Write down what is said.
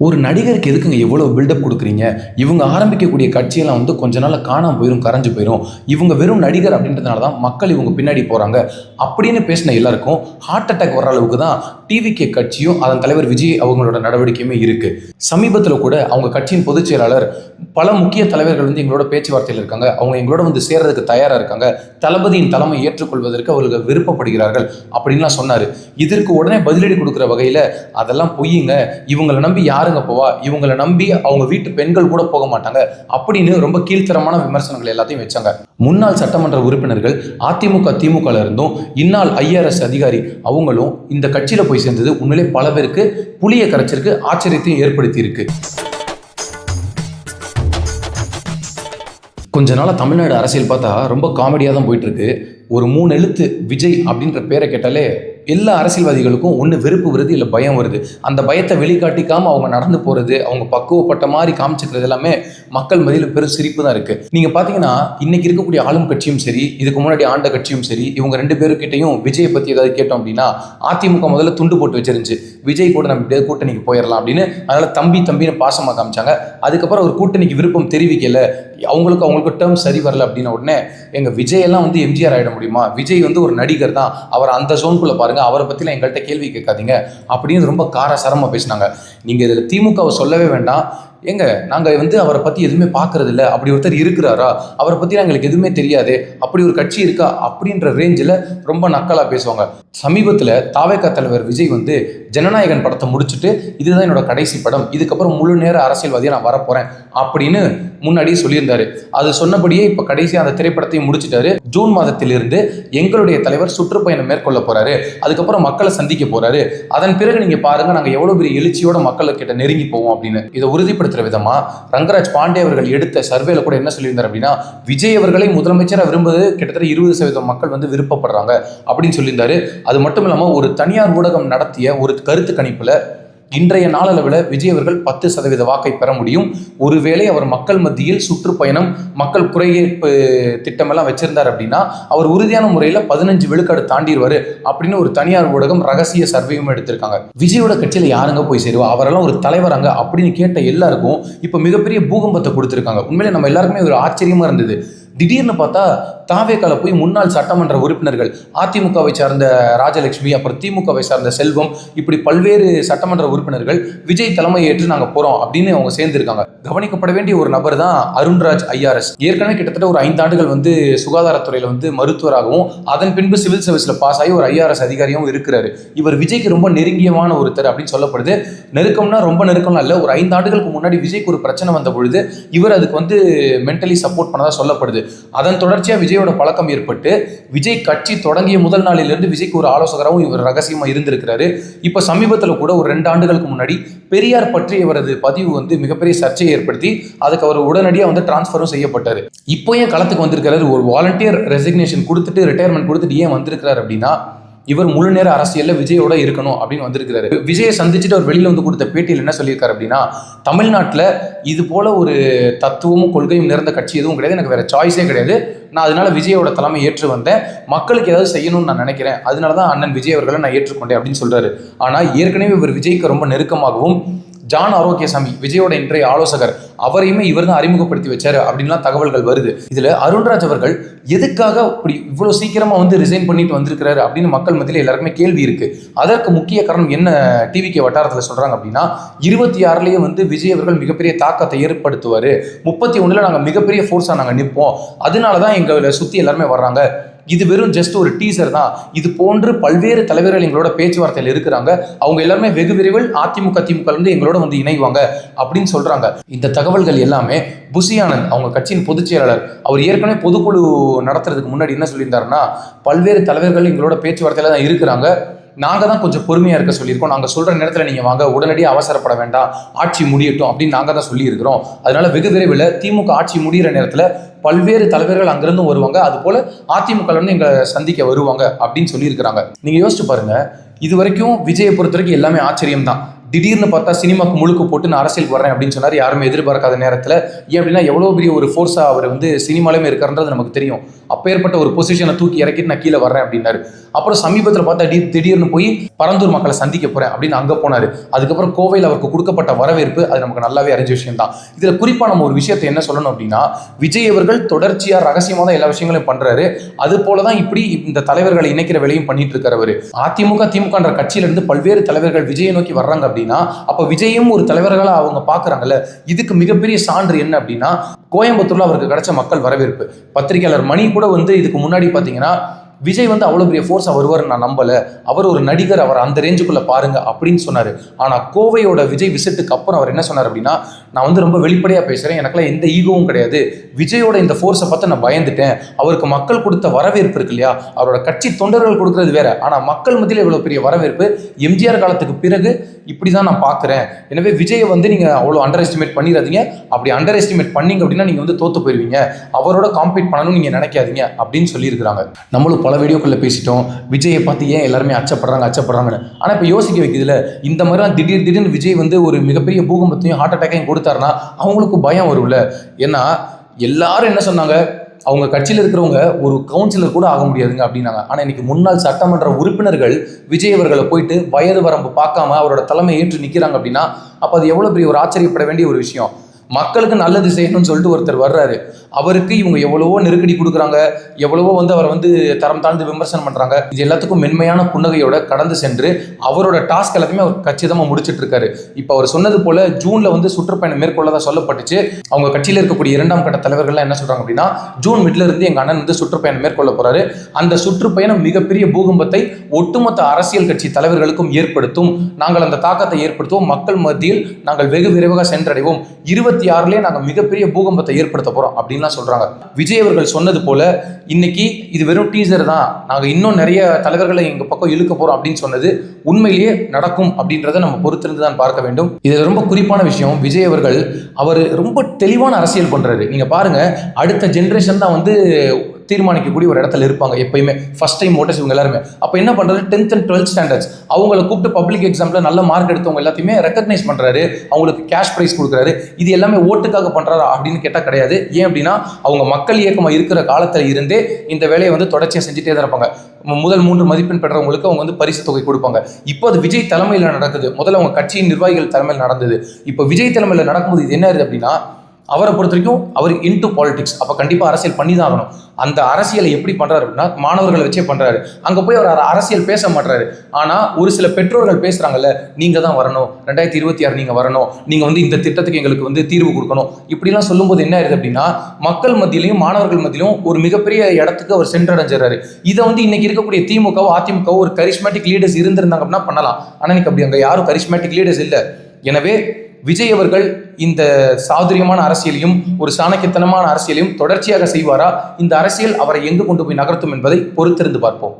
ஒரு நடிகருக்கு எதுக்குங்க எவ்வளோ பில்டப் கொடுக்குறீங்க? இவங்க ஆரம்பிக்கக்கூடிய கட்சியெல்லாம் வந்து கொஞ்ச நாள் காணாமல் போயிடும் கரைஞ்சு போயிடும் இவங்க வெறும் நடிகர் அப்படின்றதுனால தான் மக்கள் இவங்க பின்னாடி போகிறாங்க அப்படின்னு பேசின எல்லாருக்கும் ஹார்ட் அட்டாக் வர அளவுக்கு தான் டிவிகே கட்சியும் அதன் தலைவர் விஜய் அவங்களோட நடவடிக்கையுமே இருக்கு. சமீபத்தில் கூட அவங்க கட்சியின் பொதுச் செயலாளர் பல முக்கிய தலைவர்கள் வந்து எங்களோட பேச்சுவார்த்தையில் இருக்காங்க. அவங்க எங்களோட வந்து சேர்றதுக்கு தயாராக இருக்காங்க. தளபதியின் தலைமை ஏற்றுக்கொள்வதற்கு அவர்கள் விருப்பப்படுகிறார்கள் அப்படின்லாம் சொன்னார். இதற்கு உடனே பதிலடி கொடுக்குற வகையில் அதெல்லாம் பொய்யுங்க. இவங்களை நம்பி யாருங்க போவா? இவங்களை நம்பி அவங்க வீட்டு பெண்கள் கூட போக மாட்டாங்க அப்படின்னு ரொம்ப கீழ்த்தரமான விமர்சனங்கள் எல்லாத்தையும் வச்சாங்க. முன்னாள் சட்டமன்ற உறுப்பினர்கள் அதிமுக திமுகல இருந்தும் இந்நாள் ஐஆர்எஸ் அதிகாரி அவங்களும் இந்த கட்சியில் போய் சேர்ந்தது. உண்மையிலே பல பேருக்கு புளிய கரைச்சிருக்கு ஆச்சரியத்தையும் ஏற்படுத்தி இருக்கு கொஞ்ச நாளாக தமிழ்நாடு அரசியல் பார்த்தா ரொம்ப காமெடியாக தான் போயிட்டு இருக்கு. ஒரு மூணு எழுத்து விஜய் அப்படின்ற பேரை கேட்டாலே எல்லா அரசியல்வாதிகளுக்கும் ஒன்று வெறுப்பு வருது இல்லை பயம் வருது. அந்த பயத்தை வெளிக்காட்டிக்காமல் அவங்க நடந்து போகிறது அவங்க பக்குவப்பட்ட மாதிரி காமிச்சிக்கிறது எல்லாமே மக்கள் மதியில் பெரும் சிரிப்பு தான் இருக்குது நீங்கள் பார்த்தீங்கன்னா இன்றைக்கி இருக்கக்கூடிய ஆளும் கட்சியும் சரி இதுக்கு முன்னாடி ஆண்ட கட்சியும் சரி இவங்க ரெண்டு பேருக்கிட்டையும் விஜயை பற்றி ஏதாவது கேட்டோம் அப்படின்னா அதிமுக முதல்ல துண்டு போட்டு வச்சிருந்துச்சு. விஜய் கூட நம்ம கூட்டணிக்கு போயிடலாம் அப்படின்னு அதனால் தம்பி தம்பின்னு பாசமாக காமிச்சாங்க. அதுக்கப்புறம் ஒரு கூட்டணிக்கு விருப்பம் தெரிவிக்கல. அவங்களுக்கு அவங்களுக்கு டேர்ம் சரி வரல அப்படின்ன உடனே எங்கள் விஜய் எல்லாம் வந்து எம்ஜிஆர் ஆகிட முடியுமா? விஜய் வந்து ஒரு நடிகர் தான். அவர் அந்த ஜோனுக்குள்ள பாருங்கள் அவரை பற்றிலாம் எங்கள்கிட்ட கேள்வி கேட்காதீங்க. அப்படின்னு ரொம்ப காரசாரமாக பேசினாங்க. நீங்கள் இதில் திமுகவை சொல்லவே வேண்டாம். ஏங்க நாங்கள் வந்து அவரை பற்றி எதுவுமே பார்க்கறது இல்லை அப்படி ஒருத்தர் இருக்கிறாரா? அவரை பற்றி எங்களுக்கு எதுவுமே தெரியாது? அப்படி ஒரு கட்சி இருக்கா? அப்படின்ற ரேஞ்சில் ரொம்ப நக்கலாக பேசுவாங்க. சமீபத்தில் தாவேக்கா தலைவர் விஜய் வந்து ஜனநாயகன் படத்தை முடிச்சுட்டு இதுதான் என்னோட கடைசி படம். இதுக்கப்புறம் முழு நேர அரசியல்வாதியாக நான் வரப்போகிறேன் அப்படின்னு முன்னாடியே சொல்லியிருந்தாரு. அது சொன்னபடியே இப்போ கடைசி அந்த திரைப்படத்தையும் முடிச்சிட்டாரு. ஜூன் மாதத்திலிருந்து எங்களுடைய தலைவர் சுற்றுப்பயணம் மேற்கொள்ள போறாரு. அதுக்கப்புறம் மக்களை சந்திக்க போறாரு. அதன் பிறகு நீங்க பாருங்க நாங்க எவ்வளவு பெரிய எழுச்சியோட மக்களுக்கிட்ட நெருங்கி போவோம் அப்படின்னு. இதை உறுதிப்படுத்துற விதமா ரங்கராஜ் பாண்டே அவர்கள் எடுத்த சர்வேல கூட என்ன சொல்லியிருந்தார் அப்படின்னா விஜய் அவர்களை முதலமைச்சராக விரும்புவது கிட்டத்தட்ட இருபது சதவீதம் மக்கள் வந்து விருப்பப்படுறாங்க அப்படின்னு சொல்லியிருந்தாரு. அது மட்டும் இல்லாம ஒரு தனியார் ஊடகம் நடத்திய ஒரு கருத்து கணிப்புல இன்றைய நாளளவில் விஜய் அவர்கள் பத்து சதவீத வாக்கை பெற முடியும். ஒருவேளை அவர் மக்கள் மத்தியில் சுற்றுப்பயணம் மக்கள் குறையீர்ப்பு திட்டமெல்லாம் வச்சிருந்தார் அப்படின்னா அவர் உறுதியான முறையில் பதினஞ்சு விழுக்காடு தாண்டிடுவார் அப்படின்னு ஒரு தனியார் ஊடகம் ரகசிய சர்வேயும் எடுத்திருக்காங்க. விஜயோட கட்சியில் யாருங்க போய் சேருவா? அவரெல்லாம் ஒரு தலைவராங்க அப்படின்னு கேட்ட எல்லாருக்கும் இப்போ மிகப்பெரிய பூகம்பத்தை கொடுத்துருக்காங்க. உண்மையிலே நம்ம எல்லாருக்குமே ஒரு ஆச்சரியமாக இருந்தது. திடீர்னு பார்த்தா தாவேக்கால போய் முன்னாள் சட்டமன்ற உறுப்பினர்கள் அதிமுகவை சார்ந்த ராஜலட்சுமி அப்புறம் திமுகவை சார்ந்த செல்வம் இப்படி பல்வேறு சட்டமன்ற உறுப்பினர்கள் விஜய் தலைமை ஏற்று நாங்கள் போகிறோம் அப்படின்னு அவங்க சேர்ந்துருக்காங்க. கவனிக்கப்பட வேண்டிய ஒரு நபர் தான் அருண்ராஜ் ஐஆர்எஸ் ஏற்கனவே கிட்டத்தட்ட ஒரு ஐந்து ஆண்டுகள் வந்து சுகாதாரத்துறையில் வந்து மருத்துவராகவும் அதன் பின்பு சிவில் சர்வீஸில் பாஸ் ஆகி ஒரு ஐஆர்எஸ் அதிகாரியாகவும் இருக்கிறாரு. இவர் விஜய்க்கு ரொம்ப நெருங்கியமான ஒருத்தர் அப்படின்னு சொல்லப்படுது. நெருக்கம்னா ரொம்ப நெருக்கம்லாம் இல்லை. ஒரு ஐந்து ஆண்டுகளுக்கு முன்னாடி விஜய்க்கு ஒரு பிரச்சனை வந்த பொழுது இவர் அதுக்கு வந்து மென்டலி சப்போர்ட் பண்ணதாக சொல்லப்படுது. அதன் தொடர்ச்சியாக விஜயோட பழக்கம் ஏற்பட்டு விஜய் கட்சி தொடங்கிய முதல் நாளிலிருந்து விஜய்க்கு ஒரு ஆலோசகராகவும் இவர் ரகசியமாக இருந்திருக்கிறாரு. இப்போ சமீபத்தில் கூட ஒரு ரெண்டு ஆண்டுகளுக்கு முன்னாடி பெரியார் பற்றி இவரது பதிவு வந்து மிகப்பெரிய சர்ச்சையை ஏற்படுத்தி அதுக்கு அவர் உடனடியாக வந்து டிரான்ஸ்ஃபரும் செய்யப்பட்டார். இப்போ ஏன் களத்துக்கு வந்திருக்கிறாரு? ஒரு வாலண்டியர் ரெசிக்னேஷன் கொடுத்துட்டு ரிட்டையர்மெண்ட் கொடுத்துட்டு ஏன் வந்திருக்கிறார் அப்படின்னா இவர் முழு நேர அரசியல்ல விஜயோட இருக்கணும் அப்படின்னு வந்திருக்கிறாரு. விஜயை சந்திச்சுட்டு அவர் வெளியில வந்து கொடுத்த பேட்டியில் என்ன சொல்லியிருக்காரு அப்படின்னா தமிழ்நாட்டில் இது போல ஒரு தத்துவமும் கொள்கையும் நிறைந்த கட்சி எதுவும் கிடையாது. எனக்கு வேற சாய்ஸே கிடையாது. நான் அதனால விஜயோட தலைமை ஏற்று வந்தேன். மக்களுக்கு ஏதாவது செய்யணும்னு நான் நினைக்கிறேன். அதனால தான் அண்ணன் விஜய் அவர்களை நான் ஏற்றுக்கொண்டேன் அப்படின்னு சொல்றாரு. ஆனா ஏற்கனவே இவர் விஜய்க்கு ரொம்ப நெருக்கமாகவும் ஜான் ஆரோக்கியசாமி விஜயோட இன்றைய ஆலோசகர் அவரையுமே இவர் தான் அறிமுகப்படுத்தி வச்சாரு அப்படின்லாம் தகவல்கள் வருது. இதுல அருண்ராஜ் அவர்கள் எதுக்காக இப்படி இவ்வளவு சீக்கிரமா வந்து ரிசைன் பண்ணிட்டு வந்திருக்கிறாரு அப்படின்னு மக்கள் மத்தியில் எல்லாருக்குமே கேள்வி இருக்கு. அதற்கு முக்கிய காரணம் என்ன டிவிகே வட்டாரத்தில் சொல்றாங்க அப்படின்னா இருபத்தி ஆறுலயே வந்து விஜய் அவர்கள் மிகப்பெரிய தாக்கத்தை ஏற்படுத்துவாரு. முப்பத்தி ஒண்ணுல நாங்க மிகப்பெரிய ஃபோர்ஸா நாங்க நிற்போம் அதனால தான் எங்களை சுத்தி எல்லாருமே வர்றாங்க. இது வெறும் ஜஸ்ட் ஒரு டீசர் தான். இது போன்று பல்வேறு தலைவர்கள் எங்களோட பேச்சுவார்த்தையில் இருக்கிறாங்க. அவங்க எல்லாருமே வெகு விரைவில் அதிமுக திமுக இருந்து எங்களோட வந்து இணைவாங்க அப்படின்னு சொல்றாங்க. இந்த தகவல்கள் எல்லாமே புசி ஆனந்த் அவங்க கட்சியின் பொதுச் செயலாளர் அவர் ஏற்கனவே பொதுக்குழு நடத்துறதுக்கு முன்னாடி என்ன சொல்லியிருந்தாருன்னா பல்வேறு தலைவர்கள் எங்களோட பேச்சுவார்த்தையில தான் இருக்கிறாங்க. நாங்கள் தான் கொஞ்சம் பொறுமையாக இருக்க சொல்லியிருக்கோம். நாங்கள் சொல்கிற நேரத்தில் நீங்கள் வாங்க உடனடியாக அவசரப்பட வேண்டாம். ஆட்சி முடியட்டும் அப்படின்னு நாங்கள் தான் சொல்லியிருக்கிறோம். அதனால வெகு விரைவில் திமுக ஆட்சி முடிகிற நேரத்தில் பல்வேறு தலைவர்கள் அங்கிருந்து வருவாங்க. அது போல அதிமுக எங்களை சந்திக்க வருவாங்க அப்படின்னு சொல்லியிருக்கிறாங்க. நீங்கள் யோசிச்சு பாருங்க இது வரைக்கும் விஜயை பொறுத்த வரைக்கும் எல்லாமே ஆச்சரியம் தான் திடீர்னு பார்த்தா சினிமாக்கு முழுக்க போட்டு நான் அரசியலுக்கு வரேன் அப்படின்னு சொன்னார். யாருமே எதிர்பார்க்காத நேரத்தில் ஏன் அப்படின்னா எவ்வளோ பெரிய ஒரு ஃபோர்ஸாக அவர் வந்து சினிமாலுமே இருக்காருன்றது நமக்கு தெரியும். அப்பேற்பட்ட ஒரு பொசிஷனை தூக்கி இறக்கிட்டு நான் கீழே வர்றேன் அப்படின்னாரு. அப்புறம் சமீபத்தில் பார்த்தா திடீர் திடீர்னு போய் பரந்தூர் மக்களை சந்திக்க போகிறேன் அப்படின்னு அங்கே போனார். அதுக்கப்புறம் கோவையில் அவருக்கு கொடுக்கப்பட்ட வரவேற்பு அது நமக்கு நல்லாவே அறிஞ்ச விஷயம் தான். இதில் குறிப்பாக நம்ம ஒரு விஷயத்தை என்ன சொல்லணும் அப்படின்னா விஜய் அவர்கள் தொடர்ச்சியாக ரகசியமாக தான் எல்லா விஷயங்களையும் பண்ணுறாரு அது போல தான் இப்படி இந்த தலைவர்களை இணைக்கிற வேலையும் பண்ணிட்டு இருக்கிறவர் அதிமுக திமுகன்ற கட்சியிலிருந்து பல்வேறு தலைவர்கள் விஜயை நோக்கி வர்றாங்க அப்படின்னா அப்போ விஜயும் ஒரு தலைவர்களாக அவங்க பார்க்குறாங்கல்ல இதுக்கு மிகப்பெரிய சான்று என்ன அப்படின்னா கோயம்புத்தூர்ல அவருக்கு கிடைச்ச மக்கள் வரவேற்பு. பத்திரிகையாளர் மணி கூட வந்து இதுக்கு முன்னாடி பார்த்தீங்கன்னா விஜய் வந்து அவ்வளோ பெரிய ஃபோர்ஸாக வருவார்னு நான் நம்பலை. அவர் ஒரு நடிகர் அவர் அந்த ரேஞ்சுக்குள்ளே பாருங்க அப்படின்னு சொன்னார். ஆனால் கோவையோட விஜய் விசிட்டுக்கு அப்புறம் அவர் என்ன சொன்னார் அப்படின்னா நான் வந்து ரொம்ப வெளிப்படையாக பேசுகிறேன் எனக்குலாம் எந்த ஈகோவும் கிடையாது. விஜயோட இந்த ஃபோர்ஸை பார்த்து நான் பயந்துட்டேன். அவருக்கு மக்கள் கொடுத்த வரவேற்பு இருக்கு இல்லையா? அவரோட கட்சி தொண்டர்கள் கொடுக்குறது வேற. ஆனால் மக்கள் மத்தியில் இவ்வளோ பெரிய வரவேற்பு எம்ஜிஆர் காலத்துக்கு பிறகு இப்படி தான் நான் பார்க்குறேன் எனவே விஜயை வந்து நீங்கள் அவ்வளோ அண்டர் எஸ்டிமேட் பண்ணிடாதீங்க அப்படி அண்டர் எஸ்டிமேட் பண்ணீங்க அப்படின்னா நீங்கள் வந்து தோற்று போயிருவீங்க. அவரோட காம்பீட் பண்ணணும்னு நீங்கள் நினைக்காதீங்க. அப்படின்னு சொல்லியிருக்கிறாங்க. நம்மளும் பல வீடியோக்களில் பேசிட்டோம். விஜயை பார்த்து ஏன் எல்லாருமே அச்சப்படுறாங்க அச்சப்படுறாங்கன்னு. ஆனால் இப்போ யோசிக்க வைக்குதுல இந்த மாதிரிலாம் திடீர் திடீர்னு விஜய் வந்து ஒரு மிகப்பெரிய பூகம்பத்தையும் ஹார்ட் அட்டாக்கையும் கொடுத்தாருன்னா அவங்களுக்கு பயம் வரும்ல. ஏன்னா எல்லாரும் என்ன சொன்னாங்க? அவங்க கட்சியில் இருக்கிறவங்க ஒரு கவுன்சிலர் கூட ஆக முடியாதுங்க அப்படின்னாங்க. ஆனால் இன்னைக்கு முன்னாள் சட்டமன்ற உறுப்பினர்கள் விஜய் அவர்களை போயிட்டு வயது வரம்பு பார்க்காம அவரோட தலைமை ஏற்று நிற்கிறாங்க அப்படின்னா அப்போ அது எவ்வளோ பெரிய ஒரு ஆச்சரியப்பட வேண்டிய ஒரு விஷயம். மக்களுக்கு நல்லது செய்யணும்னு சொல்லிட்டு ஒருத்தர் வர்றாரு. அவருக்கு இவங்க எவ்வளவோ நெருக்கடி கொடுக்குறாங்க. எவ்வளவோ வந்து அவரை வந்து தரம் தாழ்ந்து விமர்சனம் பண்ணுறாங்க இது எல்லாத்துக்கும் மென்மையான புன்னகையோட கடந்து சென்று அவரோட டாஸ்க் எல்லாத்தையுமே அவர் கச்சிதமாக முடிச்சிட்டு இருக்காரு. இப்போ அவர் சொன்னது போல ஜூனில் வந்து சுற்றுப்பயணம் மேற்கொள்ளதா சொல்லப்பட்டுச்சு. அவங்க கட்சியில் இருக்கக்கூடிய இரண்டாம் கட்ட தலைவர்கள்லாம் என்ன சொல்கிறாங்க அப்படின்னா ஜூன் மிட்ல இருந்து எங்கள் அண்ணன் வந்து சுற்றுப்பயணம் மேற்கொள்ள போறாரு. அந்த சுற்றுப்பயணம் மிகப்பெரிய பூகம்பத்தை ஒட்டுமொத்த அரசியல் கட்சி தலைவர்களுக்கும் ஏற்படுத்தும். நாங்கள் அந்த தாக்கத்தை ஏற்படுத்துவோம். மக்கள் மத்தியில் நாங்கள் வெகு விரைவாக சென்றடைவோம். இருபத்தி ஆறுலேயே நாங்கள் மிகப்பெரிய பூகம்பத்தை ஏற்படுத்த போகிறோம் அப்படின்லாம் சொல்கிறாங்க விஜய் அவர்கள் சொன்னது போல் இன்னைக்கு இது வெறும் டீசர் தான். நாங்கள் இன்னும் நிறைய தலைவர்களை எங்கள் பக்கம் இழுக்க போகிறோம் அப்படின்னு சொன்னது உண்மையிலேயே நடக்கும் அப்படின்றத நம்ம பொறுத்திருந்து தான் பார்க்க வேண்டும். இது ரொம்ப குறிப்பான விஷயம். விஜய் அவர்கள் அவர் ரொம்ப தெளிவான அரசியல் பண்ணுறாரு நீங்கள் பாருங்கள் அடுத்த ஜென்ரேஷன் தான் வந்து தீர்மானிக்கக்கூடிய ஒரு இடத்துல இருப்பாங்க எப்பயுமே. ஃபஸ்ட் டைம் ஓட்டர்ஸ் இவங்க எல்லாருமே. அப்போ என்ன பண்ணுறது டென்த் அண்ட் டுவெல்த் ஸ்டாண்டர்ட்ஸ் அவங்கள கூப்பிட்டு பப்ளிக் எக்ஸாமில் நல்ல மார்க் எடுத்தவங்க எல்லாத்தையுமே ரெக்கக்னைஸ் பண்ணுறாரு அவங்களுக்கு கேஷ் ப்ரைஸ் கொடுக்குறாரு. இது எல்லாமே ஓட்டுக்காக பண்ணுறாரா அப்படின்னு கேட்டால் கிடையாது. ஏன் அப்படின்னா அவங்க மக்கள் இயக்கமாக இருக்கிற காலத்தில் இருந்தே இந்த வேலையை வந்து தொடர்ச்சியாக செஞ்சுட்டே தான் இருப்பாங்க. முதல் மூன்று மதிப்பெண் பெற்றவங்களுக்கு அவங்க வந்து பரிசு தொகை கொடுப்பாங்க. இப்போ அது விஜய் தலைமையில் நடக்குது. முதல்ல அவங்க கட்சியின் நிர்வாகிகள் தலைமையில் நடந்தது. இப்போ விஜய் தலைமையில் நடக்கும்போது இது என்ன ஆகுது அப்படின்னா அவரை பொறுத்த வரைக்கும் அவர் இன்டு பாலிடிக்ஸ் அப்போ கண்டிப்பாக அரசியல் பண்ணி தான் ஆகணும் அந்த அரசியலை எப்படி பண்ணுறாரு அப்படின்னா மாணவர்களை வச்சே பண்ணுறாரு அங்கே போய் அவர் அரசியல் பேச மாட்டுறாரு ஆனால் ஒரு சில பெற்றோர்கள் பேசுகிறாங்கல்ல நீங்கள் தான் வரணும். ரெண்டாயிரத்தி இருபத்தி ஆறு நீங்கள் வரணும். நீங்கள் வந்து இந்த திட்டத்துக்கு எங்களுக்கு வந்து தீர்வு கொடுக்கணும். இப்படிலாம் சொல்லும்போது என்ன ஆயிருது அப்படின்னா மக்கள் மத்தியிலையும் மாணவர்கள் மத்தியிலும் ஒரு மிகப்பெரிய இடத்துக்கு அவர் சென்றடைஞ்சிடறாரு. இதை வந்து இன்னைக்கு இருக்கக்கூடிய திமுகவோ அதிமுகவோ ஒரு கரிஸ்மேட்டிக் லீடர்ஸ் இருந்திருந்தாங்க அப்படின்னா பண்ணலாம். ஆனால் இன்னைக்கு அப்படி அங்கே யாரும் கரிஸ்மேட்டிக் லீடர்ஸ் இல்லை. எனவே விஜய் அவர்கள் இந்த சாதுரியமான அரசியலையும் ஒரு சாணக்கியத்தனமான அரசியலையும் தொடர்ச்சியாக செய்வாரா? இந்த அரசியல் அவரை எங்கு கொண்டு போய் நகர்த்தும் என்பதை பொறுத்திருந்து பார்ப்போம்.